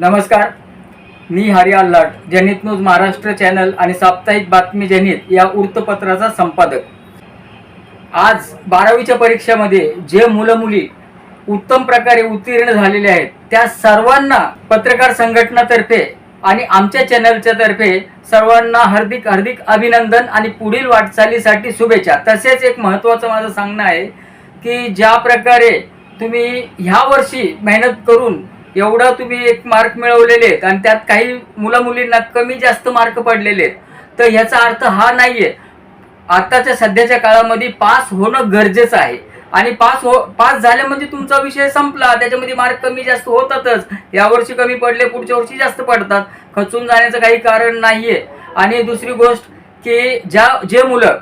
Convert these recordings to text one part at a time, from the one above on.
नमस्कार. मी हरिया लाट जनित न्यूज महाराष्ट्र चॅनल आणि साप्ताहिक बातमी जनित या वृत्तपत्राचा संपादक. आज बारावीच्या परीक्षेमध्ये जे मुलं मुली उत्तम प्रकारे उत्तीर्ण झालेले आहेत त्या सर्वांना पत्रकार संघटनातर्फे आणि आमच्या चॅनलच्या तर्फे सर्वांना हार्दिक हार्दिक अभिनंदन आणि पुढील वाटचालीसाठी शुभेच्छा. तसेच एक महत्त्वाचं माझं सांगणं आहे की ज्या प्रकारे तुम्ही ह्या वर्षी मेहनत करून एवढा तुम्ही एक मार्क मिळवलेले आहेत आणि त्यात काही मुला मुलींना कमी जास्त मार्क पडलेले आहेत. तर ह्याचा अर्थ हा नाहीये. आताच्या सध्याच्या काळामध्ये पास होणं गरजेचं आहे. आणि पास हो पास झाले म्हणजे तुमचा विषय संपला. त्याच्यामध्ये मार्क कमी जास्त होतातच. यावर्षी कमी पडले पुढच्या वर्षी जास्त पडतात. खचून जाण्याचं काही कारण नाहीये. आणि दुसरी गोष्ट की ज्या जे मुलं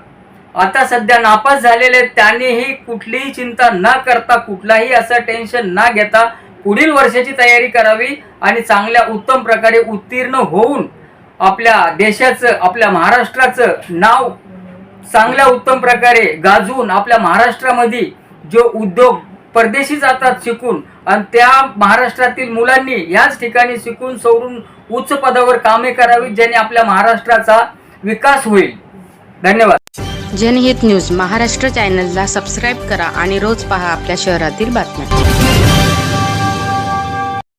आता सध्या नापास झालेले आहेत त्यांनीही कुठलीही चिंता न करता कुठलाही असं टेन्शन न घेता पुढील वर्षाची तयारी करावी आणि चांगल्या उत्तम प्रकारे उत्तीर्ण होऊन आपल्या देशाचं आपल्या महाराष्ट्राचं नाव चांगल्या उत्तम प्रकारे गाजवून आपल्या महाराष्ट्रामध्ये जो उद्योग परदेशी जातात शिकून आणि त्या महाराष्ट्रातील मुलांनी याच ठिकाणी शिकून सवरून उच्च पदावर कामे करावीत ज्याने आपल्या महाराष्ट्राचा विकास होईल. धन्यवाद. जनहित न्यूज महाराष्ट्र चॅनलला सबस्क्राईब करा आणि रोज पहा आपल्या शहरातील बातम्या.